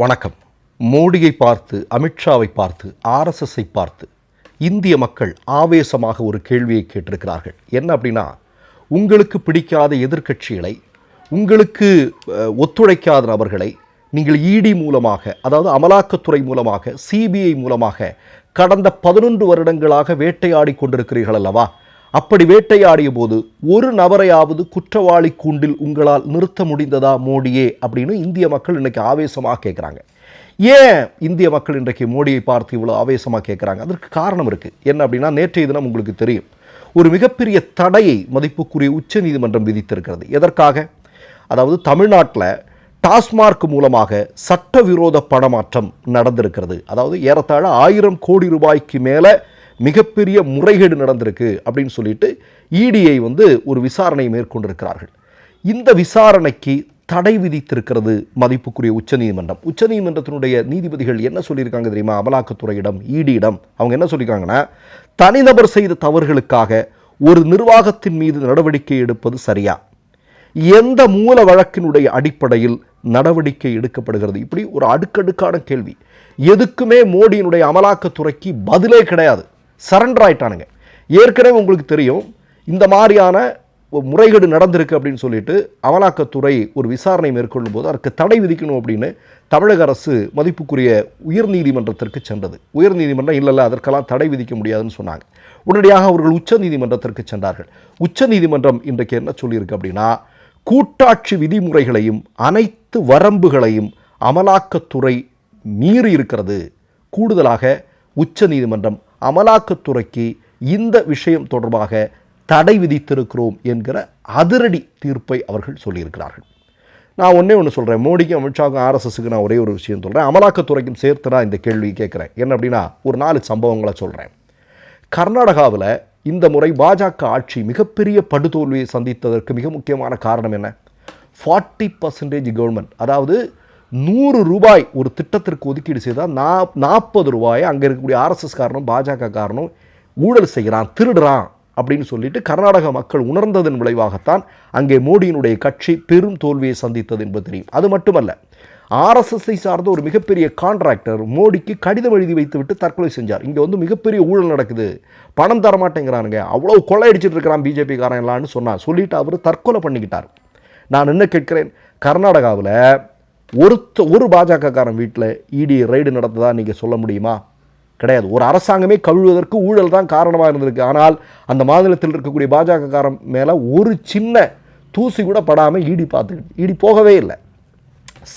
வணக்கம். மோடியை பார்த்து அமித்ஷாவை பார்த்து ஆர்எஸ்எஸ்ஸை பார்த்து இந்திய மக்கள் ஆவேசமாக ஒரு கேள்வியை கேட்டிருக்கிறார்கள். என்ன அப்படின்னா உங்களுக்கு பிடிக்காத எதிர்க்கட்சிகளை உங்களுக்கு ஒத்துழைக்காத நபர்களை நீங்கள் இடி மூலமாக அதாவது அமலாக்கத்துறை மூலமாக சிபிஐ மூலமாக கடந்த பதினொன்று வருடங்களாக வேட்டையாடி கொண்டிருக்கிறீர்கள் அல்லவா? அப்படி வேட்டையாடிய போது ஒரு நபரையாவது குற்றவாளி கூண்டில் உங்களால் நிறுத்த முடிந்ததா மோடியே அப்படின்னு இந்திய மக்கள் இன்றைக்கி ஆவேசமாக கேட்குறாங்க ஏன் இந்திய மக்கள் இன்றைக்கு மோடியை பார்த்து இவ்வளோ ஆவேசமாக கேட்குறாங்க அதற்கு காரணம் இருக்குது என்ன அப்படின்னா நேற்றைய தினம் உங்களுக்கு தெரியும். ஒரு மிகப்பெரிய தடையை மதிப்புக்குரிய உச்சநீதிமன்றம் விதித்திருக்கிறது. எதற்காக? அதாவது தமிழ்நாட்டில் டாஸ்மார்க் மூலமாக சட்டவிரோத பணமாற்றம் நடந்திருக்கிறது. அதாவது ஏறத்தாழ ஆயிரம் கோடி ரூபாய்க்கு மேலே மிகப்பெரிய முறைகேடு நடந்திருக்கு அப்படின்னு சொல்லிட்டு இடிஐ வந்து ஒரு விசாரணை மேற்கொண்டிருக்கிறார்கள். இந்த விசாரணைக்கு தடை விதித்திருக்கிறது மதிப்புக்குரிய உச்சநீதிமன்றம் உச்சநீதிமன்றத்தினுடைய நீதிபதிகள் என்ன சொல்லியிருக்காங்க தெரியுமா? அமலாக்கத்துறையிடம் இடியிடம் அவங்க என்ன சொல்லியிருக்காங்கன்னா தனிநபர் செய்த தவறுகளுக்காக ஒரு நிர்வாகத்தின் மீது நடவடிக்கை எடுப்பது சரியா? எந்த மூல வழக்கினுடைய அடிப்படையில் நடவடிக்கை எடுக்கப்படுகிறது? இப்படி ஒரு அடுக்கடுக்கான கேள்வி. எதுக்குமே மோடியினுடைய அமலாக்கத்துறைக்கு பதிலே கிடையாது. சரண்டர் ஆகிட்டானுங்க ஏற்கனவே உங்களுக்கு தெரியும் இந்த மாதிரியான முறைகேடு நடந்திருக்கு அப்படின்னு சொல்லிட்டு அமலாக்கத்துறை ஒரு விசாரணை மேற்கொள்ளும் போது அதற்கு தடை விதிக்கணும் அப்படின்னு தமிழக அரசு மதிப்புக்குரிய உயர்நீதிமன்றத்திற்கு சென்றது. உயர்நீதிமன்றம் இல்லைல்ல அதற்கெல்லாம் தடை விதிக்க முடியாதுன்னு சொன்னாங்க. உடனடியாக அவர்கள் உச்சநீதிமன்றத்திற்கு சென்றார்கள். உச்சநீதிமன்றம் இன்றைக்கு என்ன சொல்லியிருக்கு அப்படின்னா கூட்டாட்சி விதிமுறைகளையும் அனைத்து வரம்புகளையும் அமலாக்கத்துறை மீறி இருக்கிறது. கூடுதலாக உச்சநீதிமன்றம் அமலாக்கத்துறைக்கு இந்த விஷயம் தொடர்பாக தடை விதித்திருக்கிறோம் என்கிற அதிரடி தீர்ப்பை அவர்கள் சொல்லியிருக்கிறார்கள். நான் ஒன்றே ஒன்று சொல்கிறேன் மோடிக்கும் அமித்ஷாவுக்கும் ஆர்எஸ்எஸ்க்கு நான் ஒரே ஒரு விஷயம் சொல்கிறேன் அமலாக்கத்துறைக்கும் சேர்த்து நான் இந்த கேள்வி கேட்குறேன். என்ன அப்படின்னா ஒரு நாலு சம்பவங்களை சொல்கிறேன் கர்நாடகாவில் இந்த முறை பாஜக ஆட்சி மிகப்பெரிய படுதோல்வியை சந்தித்ததற்கு மிக முக்கியமான காரணம் என்ன? ஃபார்ட்டி பர்சன்டேஜ் கவர்மெண்ட் அதாவது நூறு ரூபாய் ஒரு திட்டத்திற்கு ஒதுக்கீடு செய்தால் நா நாற்பது ரூபாயை அங்கே இருக்கக்கூடிய ஆர்எஸ்எஸ் காரணம் பாஜக காரணம் ஊழல் செய்கிறான் திருடுறான் அப்படின்னு சொல்லிட்டு கர்நாடக மக்கள் உணர்ந்ததன் விளைவாகத்தான் அங்கே மோடியினுடைய கட்சி பெரும் தோல்வியை சந்தித்தது என்பது தெரியும். அது மட்டுமல்ல ஆர்எஸ்எஸ்ஐ சார்ந்த ஒரு மிகப்பெரிய கான்ட்ராக்டர் மோடிக்கு கடிதம் எழுதி வைத்துவிட்டு தற்கொலை செஞ்சார். இங்கே வந்து மிகப்பெரிய ஊழல் நடக்குது. பணம் தரமாட்டேங்கிறானுங்க அவ்வளோ அவ்வளோ கொள்ளையடிச்சிட்டு இருக்கிறான் பிஜேபி எல்லாம்னு சொன்னார் சொல்லிட்டு அவர் தற்கொலை பண்ணிக்கிட்டார். நான் என்ன கேட்கிறேன்? கர்நாடகாவில் ஒருத்த ஒரு பாஜகக்காரன் வீட்டில் இடி ரைடு நடந்ததா நீங்கள் சொல்ல முடியுமா? கிடையாது. ஒரு அரசாங்கமே கவிழ்வதற்கு ஊழல் தான் காரணமாக இருந்திருக்கு. ஆனால் அந்த மாநிலத்தில் இருக்கக்கூடிய பாஜகக்காரன் மேலே ஒரு சின்ன தூசி கூட படாமல் ஈடி பார்த்துக்கிட்டு ஈடி போகவே இல்லை.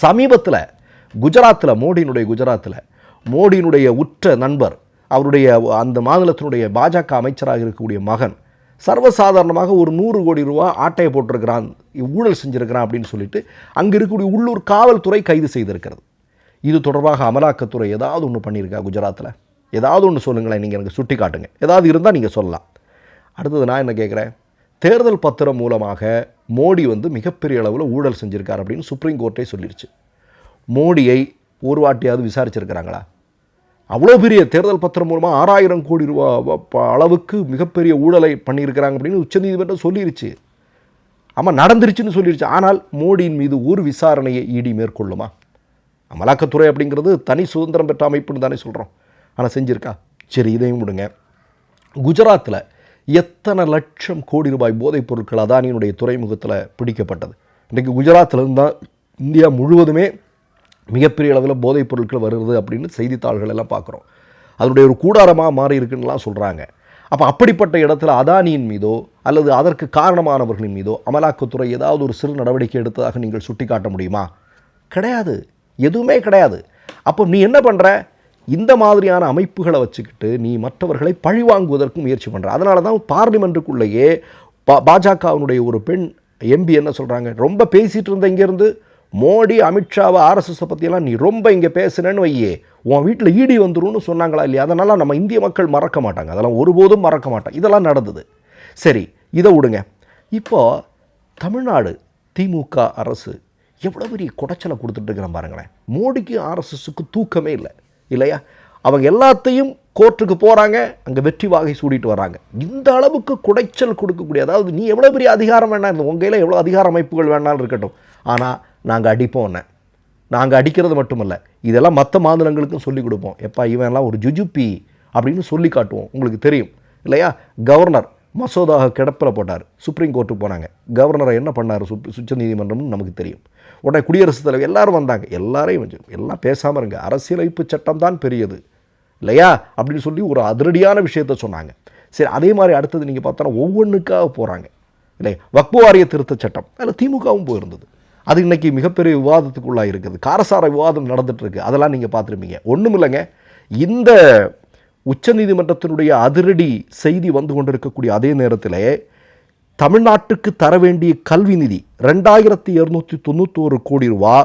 சமீபத்தில் குஜராத்தில் மோடியினுடைய குஜராத்தில் மோடியினுடைய உற்ற நண்பர் அவருடைய அந்த மாநிலத்தினுடைய பாஜக அமைச்சராக இருக்கக்கூடிய மகன் சர்வசாதாரணமாக ஒரு நூறு கோடி ரூபா ஆட்டையை போட்டிருக்கிறான் ஊழல் செஞ்சுருக்கிறான் அப்படின்னு சொல்லிட்டு அங்கே இருக்கக்கூடிய உள்ளூர் காவல்துறை கைது செய்திருக்கிறது. இது தொடர்பாக அமலாக்கத்துறை ஏதாவது ஒன்று பண்ணியிருக்கா குஜராத்தில் ஏதாவது ஒன்று சொல்லுங்களேன் நீங்கள் எனக்கு சுட்டி காட்டுங்க ஏதாவது இருந்தால் நீங்கள் சொல்லலாம். அடுத்தது நான் என்ன கேட்குறேன் தேர்தல் பத்திரம் மூலமாக மோடி வந்து மிகப்பெரிய அளவில் ஊழல் செஞ்சிருக்கார் அப்படின்னு சுப்ரீம் கோர்ட்டே சொல்லிருச்சு. மோடியை ஒரு வாட்டியாவது விசாரிச்சிருக்கிறாங்களா? அவ்வளோ பெரிய தேர்தல் பத்திரம் மூலமாக ஆறாயிரம் கோடி ரூபா அளவுக்கு மிகப்பெரிய ஊழலை பண்ணியிருக்கிறாங்க அப்படின்னு உச்சநீதிமன்றம் சொல்லிருச்சு. ஆமாம் நடந்துருச்சுன்னு சொல்லிருச்சு. ஆனால் மோடியின் மீது ஒரு விசாரணையை இடி மேற்கொள்ளுமா? அமலாக்கத்துறை அப்படிங்கிறது தனி சுதந்திரம் பெற்ற அமைப்புன்னு தானே சொல்கிறோம் ஆனால் செஞ்சுருக்கா? சரி இதையும் விடுங்க. குஜராத்தில் எத்தனை லட்சம் கோடி ரூபாய் போதைப் பொருட்கள் அதானியினுடைய துறைமுகத்தில் பிடிக்கப்பட்டது? இன்றைக்கு குஜராத்தில் இருந்தால் இந்தியா முழுவதுமே மிகப்பெரிய அளவில் போதைப் பொருட்கள் வருது அப்படின்னு செய்தித்தாள்கள் எல்லாம் பார்க்குறோம். அதனுடைய ஒரு கூடாரமாக மாறி இருக்குன்னுலாம் சொல்கிறாங்க அப்போ அப்படிப்பட்ட இடத்துல அதானியின் மீதோ அல்லது அதற்கு காரணமானவர்களின் மீதோ அமலாக்கத்துறை ஏதாவது ஒரு சிறு நடவடிக்கை எடுத்ததாக நீங்கள் சுட்டிக்காட்ட முடியுமா? கிடையாது. எதுவுமே கிடையாது. அப்போ நீ என்ன பண்ணுற இந்த மாதிரியான அமைப்புகளை வச்சுக்கிட்டு நீ மற்றவர்களை பழிவாங்குவதற்கு முயற்சி பண்ணுற அதனால தான் பார்லிமெண்ட்டுக்குள்ளேயே பா பாஜகவினுடைய ஒரு பெண் எம்பி என்ன சொல்கிறாங்க ரொம்ப பேசிகிட்டு இருந்த இங்கேருந்து மோடி அமித்ஷாவை ஆர்எஸ்எஸை பற்றியெல்லாம் நீ ரொம்ப இங்கே பேசுனேன்னு வையே. உன் வீட்டில் ஈடி வந்துரும்னு சொன்னாங்களா இல்லையா? அதனால் நம்ம இந்திய மக்கள் மறக்க மாட்டாங்க. அதெல்லாம் ஒருபோதும் மறக்க மாட்டாங்க இதெல்லாம் நடந்தது. சரி இதை விடுங்க. இப்போ தமிழ்நாடு திமுக அரசு எவ்வளோ பெரிய குடைச்சலை கொடுத்துட்டு பாருங்களேன். மோடிக்கு ஆர்எஸ்எஸ்க்கு தூக்கமே இல்லை. இல்லையா? அவங்க எல்லாத்தையும் கோர்ட்டுக்கு போகிறாங்க அங்கே வெற்றி வாகை சூடிட்டு வராங்க. இந்த அளவுக்கு குடைச்சல் கொடுக்கக்கூடிய அதாவது நீ எவ்வளோ பெரிய அதிகாரம் வேணா இந்த உங்கள் கையில் எவ்வளோ அதிகார அமைப்புகள் வேணாலும் இருக்கட்டும். ஆனால் நாங்கள் அடிப்போம் நாங்கள் அடிக்கிறது மட்டுமல்ல இதெல்லாம் மற்ற மாநிலங்களுக்கும் சொல்லிக் கொடுப்போம். எப்பா இவன்லாம் ஒரு ஜுஜுப்பி அப்படின்னு சொல்லி காட்டுவோம். உங்களுக்கு தெரியும் இல்லையா? கவர்னர் மசோதாக கிடப்பில் போட்டார். சுப்ரீம் கோர்ட்டுக்கு போனாங்க. கவர்னரை என்ன பண்ணார்? சுப் சுச்ச நீதிமன்றம்னு நமக்கு தெரியும். உடனே குடியரசுத் தலைவர் எல்லாரும் வந்தாங்க. எல்லாரையும் எல்லாம் பேசாமல் இருங்க. அரசியலமைப்பு சட்டம் தான் பெரியது இல்லையா? அப்படின்னு சொல்லி ஒரு அதிரடியான விஷயத்த சொன்னாங்க. சரி அதே மாதிரி அடுத்தது நீங்கள் பார்த்தோன்னா ஒவ்வொன்றுக்காக போகிறாங்க இல்லையா? வக்பு வாரிய திருத்த சட்டம். அதில் திமுகவும் போயிருந்தது. அது இன்னைக்கு மிகப்பெரிய விவாதத்துக்குள்ளாக இருக்குது. காரசார விவாதம் நடந்துகிட்ருக்கு அதெல்லாம் நீங்கள் பார்த்துருப்பீங்க. ஒன்றும் இல்லைங்க. இந்த உச்சநீதிமன்றத்தினுடைய அதிரடி செய்தி வந்து கொண்டிருக்கக்கூடிய அதே நேரத்தில் தமிழ்நாட்டுக்கு தர வேண்டிய கல்வி நிதி ரெண்டாயிரத்தி இரநூத்தி தொண்ணூத்தோரு கோடி ரூபா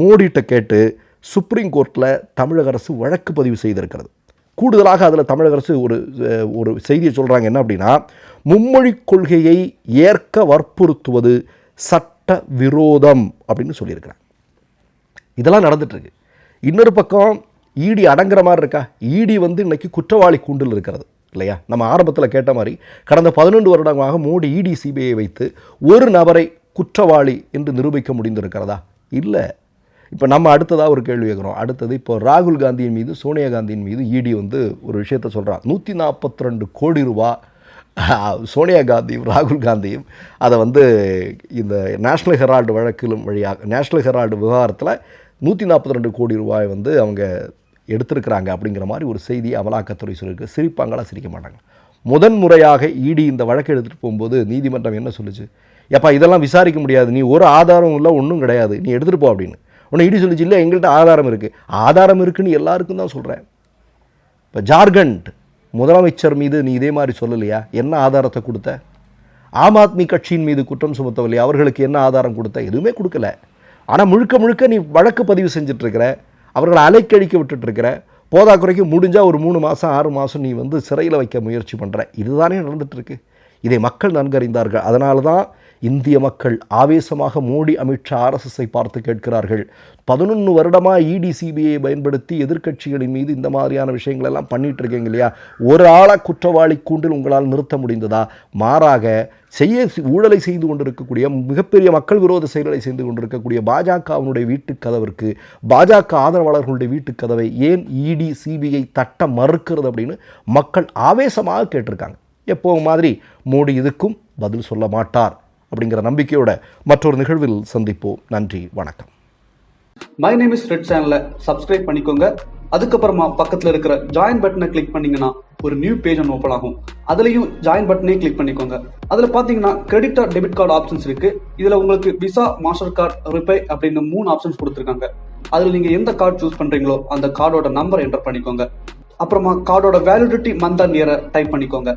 மோடிட்ட கேட்டு சுப்ரீம் கோர்ட்டில் தமிழக அரசு வழக்கு பதிவு செய்திருக்கிறது. கூடுதலாக அதில் தமிழக அரசு ஒரு ஒரு செய்தியை சொல்கிறாங்க என்ன அப்படின்னா மும்மொழிக் கொள்கையை ஏற்க வற்புறுத்துவது சட்ட விரோதம் அப்படின்னு சொல்லியிருக்கிறாங்க. இதெல்லாம் நடந்துட்டுருக்கு. இன்னொரு பக்கம் ஈடி அடங்குற மாதிரி இருக்கா? ஈடி வந்து இன்னைக்கு குற்றவாளி கூண்டில் இருக்கிறது இல்லையா? நம்ம ஆரம்பத்தில் கேட்ட மாதிரி கடந்த பதினொன்று வருடமாக மோடி இடி சிபிஐ வைத்து ஒரு நபரை குற்றவாளி என்று நிரூபிக்க முடிந்திருக்கிறதா? இல்லை. இப்போ நம்ம அடுத்ததாக ஒரு கேள்வி கேட்குறோம். அடுத்தது இப்போ ராகுல் காந்தியின் மீது சோனியா காந்தியின் மீது இடி வந்து ஒரு விஷயத்த சொல்கிறான் நூற்றி நாற்பத்தி ரெண்டு கோடி ரூபா சோனியா காந்தியும் ராகுல் காந்தியும் அதை வந்து இந்த நேஷ்னல் ஹெரால்டு வழக்கிலும் வழியாக நேஷ்னல் ஹெரால்டு விவகாரத்தில் நூற்றி நாற்பத்தி ரெண்டு கோடி ரூபாய் வந்து அவங்க எடுத்திருக்கிறாங்க அப்படிங்கிற மாதிரி ஒரு செய்தி அமலாக்கத்துறை சொல்லியிருக்கு. சிரிப்பாங்களா சிரிக்க மாட்டாங்க. முதன் முறையாக இடி இந்த வழக்கை எடுத்துகிட்டு போகும்போது நீதிமன்றம் என்ன சொல்லுச்சு? ஏப்பா இதெல்லாம் விசாரிக்க முடியாது. நீ ஒரு ஆதாரம் இல்லை ஒன்றும் கிடையாது. நீ எடுத்துகிட்டு போ அப்படின்னு. உன்னை இடி சொல்லிச்சு இல்லை எங்கள்கிட்ட ஆதாரம் இருக்குது ஆதாரம் இருக்குன்னு எல்லாருக்கும் தான் சொல்கிறேன் இப்போ ஜார்க்கண்ட் முதலமைச்சர் மீது நீ இதே மாதிரி சொல்லலையா? என்ன ஆதாரத்தை கொடுத்த? ஆம் ஆத்மி கட்சியின் மீது குற்றம் சுமத்தவில்லையா அவர்களுக்கு என்ன ஆதாரம் கொடுத்த? எதுவுமே கொடுக்கல. ஆனால் முழுக்க முழுக்க நீ வழக்கு பதிவு செஞ்சிட்ருக்கிற அவர்களை அலைக்கழிக்க விட்டுட்டுருக்கிற போதாக்குறைக்கு முடிஞ்சால் ஒரு மூணு மாதம் ஆறு மாதம் நீ வந்து சிறையில் வைக்க முயற்சி பண்ணுற இதுதானே நடந்துகிட்ருக்கு இதை மக்கள் நன்கறிந்தார்கள். அதனால தான் இந்திய மக்கள் ஆவேசமாக மோடி அமித்ஷா ஆர்எஸ்எஸ்ஸை பார்த்து கேட்கிறார்கள். பதினொன்று வருடமாக இடி சிபிஐ பயன்படுத்தி எதிர்க்கட்சிகளின் மீது இந்த மாதிரியான விஷயங்களெல்லாம் பண்ணிகிட்டு இருக்கீங்க இல்லையா? ஒரு ஆளை குற்றவாளி கூண்டில் உங்களால் நிறுத்த முடிந்ததா? மாறாக செய்ய ஊழலை செய்து கொண்டிருக்கக்கூடிய மிகப்பெரிய மக்கள் விரோத செயல்களை செய்து கொண்டிருக்கக்கூடிய பாஜகவினுடைய வீட்டுக் கதவிற்கு பாஜக ஆதரவாளர்களுடைய வீட்டுக் கதவை ஏன் இடி சிபிஐ தட்ட மறுக்கிறது அப்படின்னு மக்கள் ஆவேசமாக கேட்டிருக்காங்க. எப்போ மாதிரி மோடி இதுக்கும் பதில் சொல்ல மாட்டார். அப்படிங்கிற நம்பிக்கையோட மற்றொரு நிகழ்வில் சந்திப்போம். நன்றி வணக்கம். மை நேம் இஸ் ரெட் சேனலை சப்ஸ்கிரைப் பண்ணிக்கோங்க. அதுக்கப்புறமா பக்கத்துல இருக்கிற ஜாயின் பட்டனை கிளிக் பண்ணீங்கன்னா ஒரு நியூ பேஜ் ஒன்று ஓப்பன் ஆகும். அதுலயும் ஜாயின் பட்டனே கிளிக் பண்ணிக்கோங்க. அதுல பாத்தீங்கன்னா credit or debit card options இருக்கு. இதுல உங்களுக்கு விசா மாஸ்டர் கார்டு ரிப்பே அப்படின்னு மூணு ஆப்ஷன்ஸ் கொடுத்துருக்காங்க. அதுல நீங்க எந்த கார்டு சூஸ் பண்றீங்களோ அந்த கார்டோட நம்பர் என்டர் பண்ணிக்கோங்க. அப்புறமா கார்டோட வேலிடிட்டி மந்த் அண்ட் இயரை டைப் பண்ணிக்கோங்க.